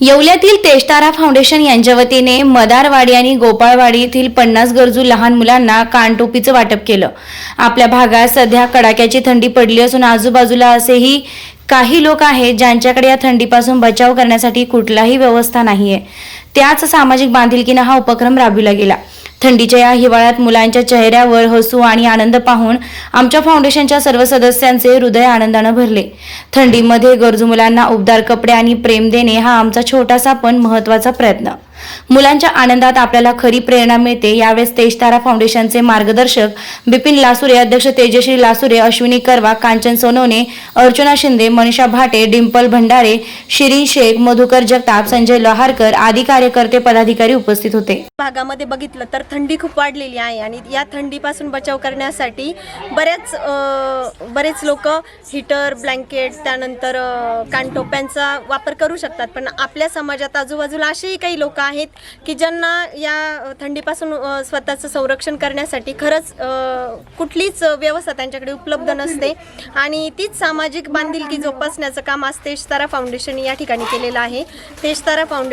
येवल्यातील तेजतारा foundation यांच्या वतीने मदारवाडी आणि गोपाळवाडी येथील पन्नास गरजू लहान मुलांना कानटोपीचं वाटप केलं. आपल्या भागात सध्या कडाक्याची थंडी पडली असून आजूबाजूला असेही काही लोक आहेत ज्यांच्याकडे या थंडीपासून बचाव करण्यासाठी कुठलाही व्यवस्था नाहीये. त्याच सामाजिक बांधिलकीनं हा उपक्रम राबविला गेला. थंडीच्या या हिवाळ्यात मुलांच्या चेहऱ्यावर हसू आणि आनंद पाहून आमच्या फाउंडेशनच्या सर्व सदस्यांचे हृदय आनंदानं भरले. थंडीमध्ये गरजू मुलांना उबदार कपडे आणि प्रेम देणे हा आमचा छोटासा पण महत्त्वाचा प्रयत्न. मुलांच्या आनंदात आपल्याला खरी प्रेरणा मिळते. यावेळेस तेजतारा फाउंडेशनचे मार्गदर्शक बिपिन लासुरे अध्यक्ष तेजश्री लासुरे अश्विनी करवा कांचन सोनवणे अर्चना शिंदे मनीषा भाटे डिंपल भंडारे शिरीन शेख मधुकर जगताप संजय लोहारकर आदी कार्यकर्ते पदाधिकारी उपस्थित होते. भागामध्ये बघितलं तर थंडी खूप वाढलेली आहे आणि या थंडीपासून बचाव करण्यासाठी बऱ्याच बरेच लोक हीटर ब्लँकेट त्यानंतर कानटोप्यांचा वापर करू शकतात. पण आपल्या समाजात आजूबाजूला असेही काही लोक आहेत की ज्यांना या थंडीपासून स्वतःचं संरक्षण करण्यासाठी खरंच कुठलीच व्यवस्था त्यांच्याकडे उपलब्ध नसते. आणि तीच सामाजिक बांधिलकी जोपासण्याचं काम आज तेजतारा फाउंडेशन या ठिकाणी केलेलं आहे. तेजतारा फाउंडेशन